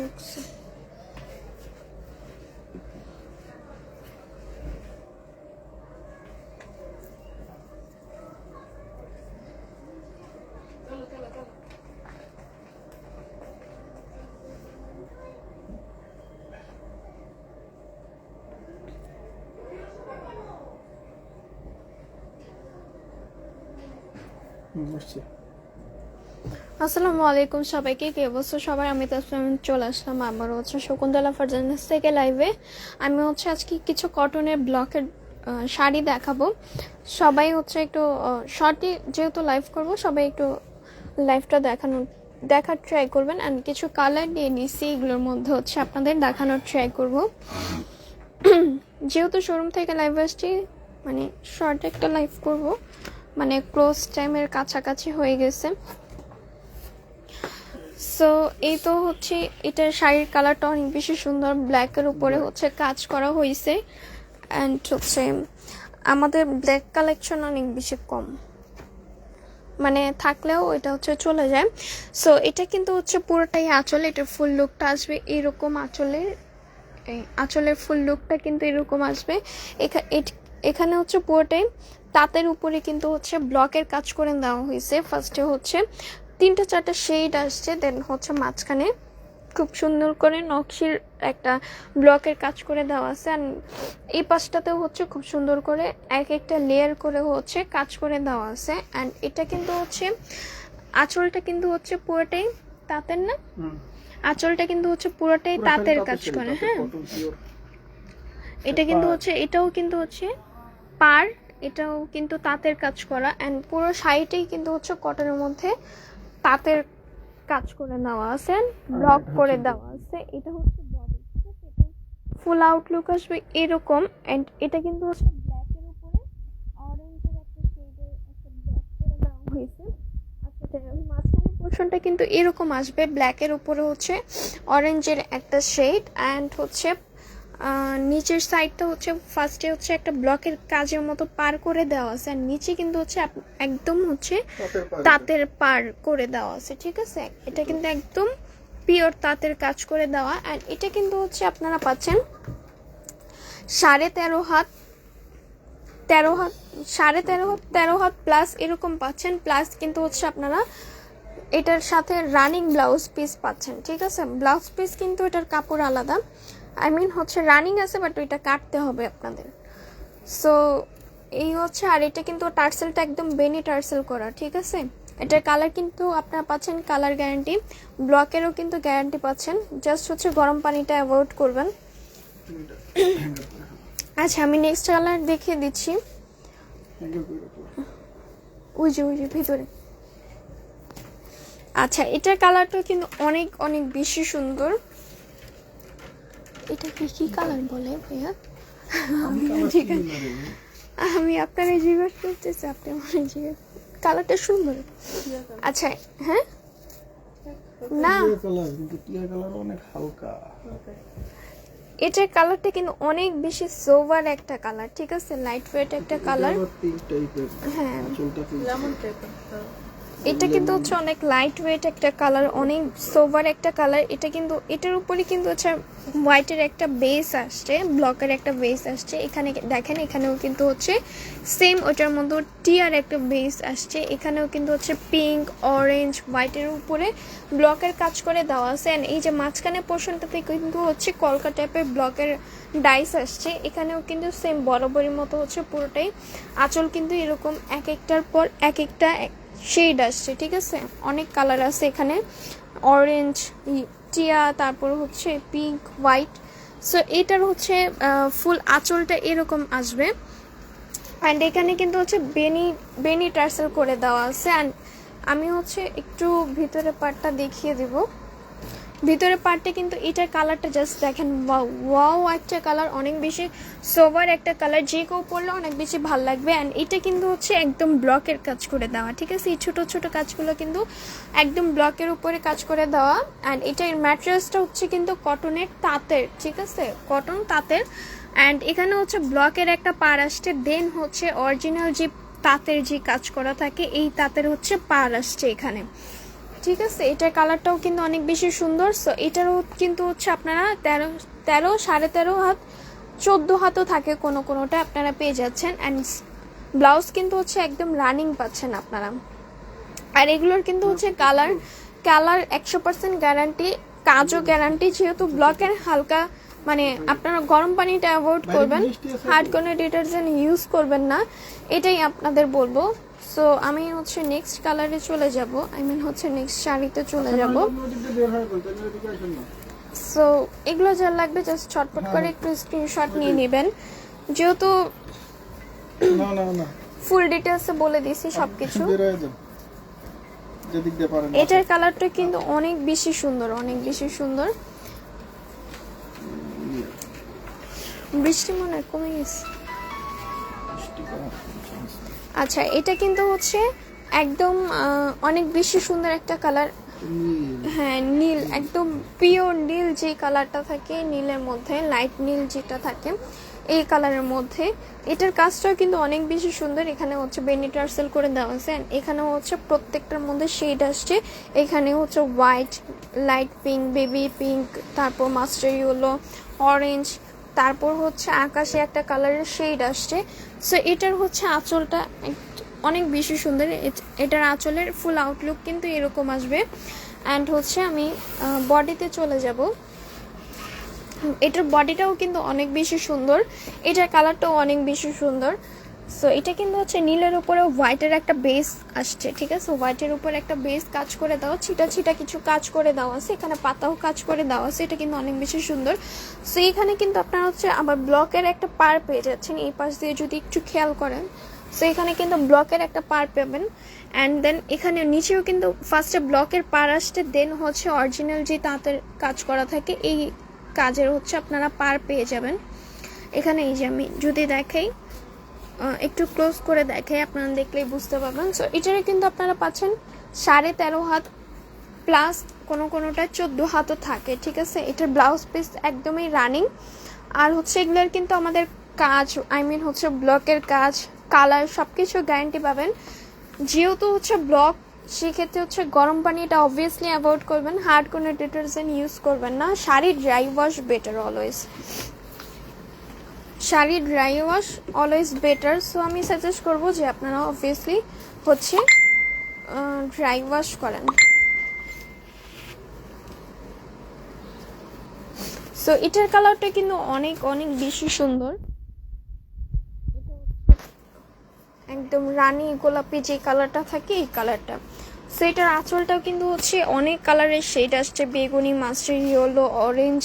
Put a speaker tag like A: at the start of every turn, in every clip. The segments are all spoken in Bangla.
A: fluxo. Merci.
B: আসসালামু আলাইকুম সবাইকে, কে অবশ্য সবাই আমি তাসলিম চলে আসলাম আবার হচ্ছে শকুন্তলা ফারজান্স থেকে লাইভে আমি হচ্ছে আজকে কিছু কটনের ব্লকের শাড়ি দেখাবো। সবাই হচ্ছে একটু শর্টই যেহেতু লাইভ করব, সবাই একটু লাইভটা দেখানো দেখার ট্রাই করবেন। অ্যান্ড কিছু কালার নিয়ে নিচ্ছি এগুলোর মধ্যে হচ্ছে আপনাদের দেখানোর ট্রাই করব। যেহেতু শোরুম থেকে লাইভ আসছি মানে শর্ট একটা লাইভ করব। মানে ক্লোজ টাইমের কাছাকাছি হয়ে গেছে। সো এই তো হচ্ছে এটার শাড়ির কালারটা অনেক বেশি সুন্দর। ব্ল্যাকের উপরে হচ্ছে কাজ করা হয়েছে অ্যান্ড হচ্ছে আমাদের ব্ল্যাক কালেকশন অনেক বেশি কম। মানে থাকলেও এটা হচ্ছে চলে যায়। সো এটা কিন্তু হচ্ছে পুরোটাই আঁচল এটার ফুল লুকটা আসবে এরকম আঁচলের। এই আঁচলের ফুল লুকটা কিন্তু এরকম আসবে। এখা- এখানে হচ্ছে পুরোটাই তাঁতের উপরে কিন্তু হচ্ছে ব্লকের কাজ করে দেওয়া হয়েছে ফার্স্টে হচ্ছে তিনটা চারটা শেড আসছে দেন হচ্ছে মাঝখানে খুব সুন্দর করে নকশির একটা ব্লকের কাজ করে দেওয়া আছে। আর এই পাশটাতেও হচ্ছে খুব সুন্দর করে এক একটা লেয়ার করে হচ্ছে কাজ করে দেওয়া আছে। অ্যান্ড এটা কিন্তু হচ্ছে আঁচলটা কিন্তু হচ্ছে পুরোটাই তাঁতের না? আঁচলটা কিন্তু হচ্ছে পুরোটাই তাঁতের কাজ করে হ্যাঁ। এটা কিন্তু হচ্ছে এটাও কিন্তু হচ্ছে পার এটাও কিন্তু তাঁতের কাজ করা। অ্যান্ড পুরো শাড়িটাই কিন্তু হচ্ছে কটনের মধ্যে তাঁতের কাজ করে নেওয়া আছে ব্লক করে দেওয়া আছে। এটা হচ্ছে বডি ফুল আউটলুক আসবে এরকম অ্যান্ড এটা কিন্তু হচ্ছে ব্ল্যাকের উপরে অরেঞ্জের একটা শেডের একটা ব্লক করে দেওয়া হয়েছে। আচ্ছা মাঝখানে পোর্শনটা কিন্তু এরকম আসবে। ব্ল্যাকের উপরে হচ্ছে অরেঞ্জের একটা শেড অ্যান্ড হচ্ছে নিচের সাইডটা হচ্ছে ফার্স্টে হচ্ছে একটা ব্লকের কাজের মতো পার করে দেওয়া আছে আর নিচে কিন্তু হচ্ছে একদম হচ্ছে
A: তাঁতের
B: পার করে। দেওয়া আছে ঠিক আছে? এটা কিন্তু একদম পিওর তাঁতের কাজ করে দেওয়া আর এটা কিন্তু হচ্ছে আপনারা পাচ্ছেন সাড়ে তেরো হাত তেরো হাত সাড়ে তেরো হাত তেরো হাত প্লাস এরকম পাচ্ছেন প্লাস কিন্তু হচ্ছে আপনারা এটার সাথে রানিং ব্লাউজ পিস পাচ্ছেন ঠিক আছে? ব্লাউজ পিস কিন্তু এটার কাপড় আলাদা। আই মিন হচ্ছে রানিং আছে বাট ওইটা কাটতে হবে আপনাদের। সো এই হচ্ছে, আর এটা কিন্তু টার্সেলটা একদম বেনি টার্সেল করা, ঠিক আছে? এটার কালার কিন্তু আপনারা পাচ্ছেন কালার গ্যারান্টি ব্লকেরও কিন্তু গ্যারান্টি পাচ্ছেন। জাস্ট হচ্ছে গরম পানিটা অ্যাভয়েড করবেন। আচ্ছা আমি নেক্সট কালার দেখিয়ে দিচ্ছি। ওই যে ভিতরে। আচ্ছা এটার কালারটা কিন্তু অনেক অনেক বেশি সুন্দর। এটা কি কি কালার বলে ভাইয়া?
A: আমি
B: আপনাকে জিজ্ঞেস করতেছি আপনি আমার জিজ্ঞেস কালারটা সুন্দর। আচ্ছা হ্যাঁ? না।
A: অনেক হালকা।
B: এটার কালারটা কিন্তু অনেক বেশি সোভার একটা কালার ঠিক আছে? লাইট ওয়েট একটা কালার। হ্যাঁ। এটা কিন্তু হচ্ছে অনেক লাইট ওয়েট একটা কালার অনেক সোভার একটা কালার এটা কিন্তু, এটার উপরে কিন্তু হচ্ছে হোয়াইটের একটা বেস আসছে ব্লকের একটা বেস আসছে। এখানে দেখেন, এখানেও কিন্তু হচ্ছে সেম ওটার মধ্যে টিয়ার একটা বেস আসছে। এখানেও কিন্তু হচ্ছে পিঙ্ক অরেঞ্জ হোয়াইটের উপরে ব্লকের কাজ করে দেওয়া আছে। এই যে মাঝখানে পোর্শনটাতে কিন্তু হচ্ছে কলকা টাইপের ব্লকের ডাইস আসছে। এখানেও কিন্তু সেম বরাবরের মতো হচ্ছে পুরোটাই। আঁচল কিন্তু এরকম এক একটার পর এক একটা শেড আসছে, ঠিক আছে? অনেক কালার আছে এখানে। অরেঞ্জ টিয়া, তারপর হচ্ছে পিঙ্ক হোয়াইট সো এটার হচ্ছে ফুল আঁচলটা এরকম আসবে। অ্যান্ড এখানে কিন্তু হচ্ছে বেনি বেনি টার্সেল করে দেওয়া আছে। অ্যান্ড আমি হচ্ছে একটু ভিতরে পার্টটা দেখিয়ে দিব। ভিতরে পার্টটা কিন্তু এটার কালারটা জাস্ট দেখেন ওয়াও একটা কালার অনেক বেশি সোভার একটা কালার যে কেউ পরলে অনেক বেশি ভালো লাগবে অ্যান্ড এটা কিন্তু হচ্ছে একদম ব্লকের কাজ করে দেওয়া, ঠিক আছে? এই ছোটো ছোটো কাজগুলো কিন্তু একদম ব্লকের উপরে কাজ করে দেওয়া অ্যান্ড এটার ম্যাটেরিয়ালসটা হচ্ছে কিন্তু কটনের তাঁতের, ঠিক আছে? কটন তাঁতের অ্যান্ড এখানে হচ্ছে ব্লকের একটা পার আসছে দেন হচ্ছে অরিজিনাল যে তাঁতের যে কাজ করা থাকে, এই তাঁতের হচ্ছে পার আসছে এখানে। ঠিক আছে এটার কালারটাও কিন্তু অনেক বেশি সুন্দর। সো এটারও কিন্তু হচ্ছে আপনারা তেরো তেরো সাড়ে তেরো হাত চোদ্দ হাতও থাকে কোনো কোনোটা আপনারা পেয়ে যাচ্ছেন। অ্যান্ড ব্লাউজ কিন্তু হচ্ছে একদম রানিং পাচ্ছেন আপনারা। আর এগুলোর কিন্তু হচ্ছে কালার কালার একশো পার্সেন্ট গ্যারান্টি কাজও গ্যারান্টি যেহেতু ব্লকের হালকা মানে আপনারা গরম পানিটা অ্যাভয়েড করবেন
A: বৃষ্টি
B: হার্ড কোনো ডিটারজেন্ট ইউজ করবেন না। এটাই আপনাদের বলব। সো আমি হচ্ছে নেক্সট কালারে চলে যাব। আই মিন হচ্ছে নেক্সট শাড়িতে চলে যাব।
A: হয়ে
B: সো এগুলো যা লাগবে জাস্ট ছটপট করে একটু স্ক্রিনশট নিয়ে নেবেন। যেহেতু
A: না না না।
B: ফুল ডিটেলসে বলে দিছি সবকিছু।
A: হয়ে দিয়ে পারেন
B: এটার কালারটা কিন্তু অনেক বেশি সুন্দর অনেক বেশি সুন্দর। বৃষ্টি মনে হয় কমে গেছে। আচ্ছা এটা কিন্তু হচ্ছে একদম অনেক বেশি সুন্দর একটা কালার। হ্যাঁ নীল একদম পিওর নীল যে কালারটা থাকে নীলের মধ্যে লাইট নীল যেটা থাকে এই কালারের মধ্যে। এটার কাজটাও কিন্তু অনেক বেশি সুন্দর। এখানে হচ্ছে বেনি টার্সেল করে দেওয়া আছে। এখানেও হচ্ছে প্রত্যেকটার মধ্যে শেড আসছে। এখানে হচ্ছে white light pink baby pink তারপর মাস্টার ইয়েলো অরেঞ্জ তারপর হচ্ছে আকাশে একটা কালারের শেড আসছে। সো এটার হচ্ছে আঁচলটা অনেক বেশি সুন্দর। এটার আঁচলের ফুল আউটলুক কিন্তু এরকম আসবে। অ্যান্ড হচ্ছে আমি বডিতে চলে যাব। এটার বডিটাও কিন্তু অনেক বেশি সুন্দর। এটার কালারটাও অনেক বেশি সুন্দর। সো এটা কিন্তু হচ্ছে নীলের উপরে হোয়াইটের একটা বেস আসছে, ঠিক আছে? হোয়াইটের উপর একটা বেস কাজ করে দেওয়া, ছিটা ছিটা কিছু কাজ করে দেওয়া আছে, এখানে পাতাও কাজ করে দেওয়া আছে, এটা কিন্তু অনেক বেশি সুন্দর। সো এখানে কিন্তু আপনার হচ্ছে আবার ব্লকের একটা পার পেয়ে যাচ্ছেন, এই পাশ দিয়ে যদি একটু খেয়াল করেন। সো এখানে কিন্তু ব্লকের একটা পার পাবেন। অ্যান্ড দেন এখানে নিচেও কিন্তু ফার্স্টে ব্লকের পার আসতে দেন হচ্ছে অরিজিনাল যে তাঁতের কাজ করা থাকে, এই কাজের হচ্ছে আপনারা পার পেয়ে যাবেন। এখানে এই যে আমি যদি দেখাই একটু ক্লোজ করে দেখে আপনারা দেখলেই বুঝতে পারবেন। সো এটারে কিন্তু আপনারা পাচ্ছেন সাড়ে তেরো হাত প্লাস কোনো কোনোটা চোদ্দ হাতও থাকে, ঠিক আছে? এটার ব্লাউজ পিস একদমই রানিং আর হচ্ছে এগুলোর কিন্তু আমাদের কাজ আই মিন হচ্ছে ব্লকের কাজ কালার সব কিছু গ্যারান্টি পাবেন। যেহেতু হচ্ছে ব্লক সেক্ষেত্রে হচ্ছে গরম পানি এটা অবভিয়াসলি অ্যাভয়েড করবেন। হার্ড কোনো ডিটারজেন্ট ইউজ করবেন না। Sari dry wash better always sari dry wash always better so আমি সাজেস্ট করব যে আপনারা অবভিয়াসলি হচ্ছে ড্রাই ওয়াশ করেন। সো এটার কালারটা কিন্তু অনেক অনেক বেশি সুন্দর। একদম রানি গোলাপি যে কালারটা থাকে, এই কালারটা সো এটার আঁচলটাও কিন্তু হচ্ছে অনেক কালারের শেড আসছে। বেগুনি মাস্টার ইয়েলো অরেঞ্জ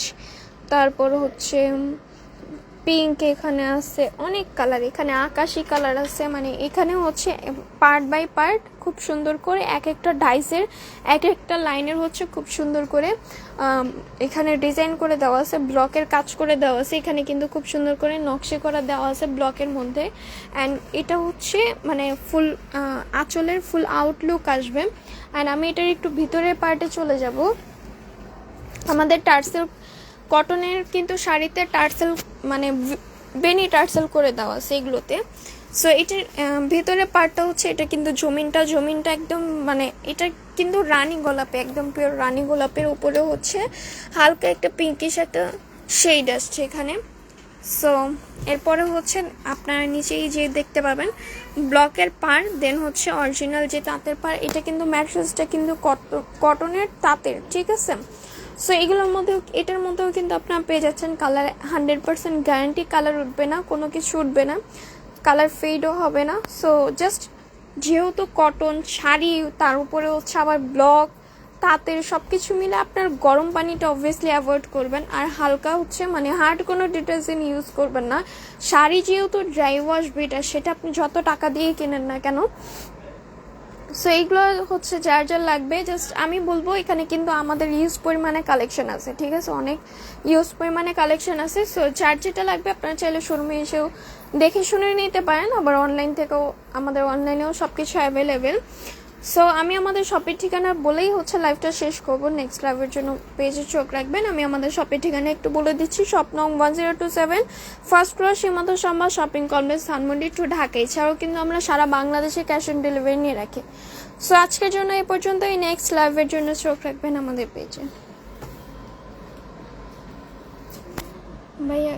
B: তারপর হচ্ছে পিঙ্ক এখানে আছে, অনেক কালার এখানে আকাশি কালার আছে মানে এখানে হচ্ছে পার্ট বাই পার্ট খুব সুন্দর করে এক একটা ডাইসের এক একটা লাইনের হচ্ছে খুব সুন্দর করে এখানে ডিজাইন করে দেওয়া আছে ব্লকের কাজ করে দেওয়া আছে, এখানে কিন্তু খুব সুন্দর করে নকশে করা দেওয়া আছে ব্লকের মধ্যে অ্যান্ড এটা হচ্ছে মানে ফুল আঁচলের ফুল আউটলুক আসবে অ্যান্ড আমি এটার একটু ভিতরের পার্টে চলে যাব, আমাদের টার্সেল কটনের কিন্তু শাড়িতে টার্সেল মানে বেনি টার্সেল করে দেওয়া সেগুলোতে সো এটার ভেতরে পার্টটা হচ্ছে এটা কিন্তু জমিনটা জমিনটা একদম মানে এটা কিন্তু রানী গোলাপে, একদম পিওর রানী গোলাপের উপরে হচ্ছে হালকা একটা পিঙ্কিশ একটা শেড আসছে এখানে। সো এরপরে হচ্ছে আপনারা নিচেই যে দেখতে পাবেন ব্লকের পার দেন হচ্ছে অরিজিনাল যে তাঁতের পার, এটা কিন্তু ম্যাট্রেসটা কিন্তু কটনের তাঁতের, ঠিক আছে? সো এগুলোর মধ্যেও, এটার মধ্যেও কিন্তু আপনারা পেয়ে যাচ্ছেন colour hundred percent guarantee colour উঠবে না, কোনো কিছু উঠবে না কালার ফেডও হবে না। সো জাস্ট যেহেতু কটন শাড়ি, তার উপরে হচ্ছে আবার ব্লক তাঁতের সব কিছু মিলে আপনার গরম পানিটা অবভিয়াসলি অ্যাভয়েড করবেন। আর হালকা হচ্ছে মানে হার্ড কোনো ডিটারজেন্ট ইউজ করবেন না। শাড়ি যেহেতু ড্রাই ওয়াশ বেটার সেটা আপনি যত টাকা দিয়ে কেনেন না কেন সো এইগুলো হচ্ছে যার যার লাগবে। জাস্ট আমি বলব, এখানে কিন্তু আমাদের ইউজ পরিমাণে কালেকশন আছে, ঠিক আছে? অনেক ইউজ পরিমাণে কালেকশন আছে। সো যার যেটা লাগবে, আপনারা চাইলে শোরুমে এসেও দেখে শুনে নিতে পারেন। আবার অনলাইন থেকেও আমাদের অনলাইনেও সব কিছু অ্যাভেলেবেল সো আমি আমাদের শপের ঠিকানা বলেই হচ্ছে লাইভটা শেষ করব। নেক্সট লাইভের জন্য পেজে চোখ রাখবেন। আমি আমাদের শপের ঠিকানা একটু বলে দিচ্ছি। শপ নং one zero two seven first floor Shimanto সম্ভব shopping complex Dhanmondi two Dhaka এছাড়াও কিন্তু আমরা সারা বাংলাদেশে ক্যাশ অন ডেলিভারি নিয়ে রাখি। সো আজকের জন্য এই পর্যন্তই। নেক্সট লাইভের জন্য চোখ রাখবেন আমাদের পেজে ভাইয়া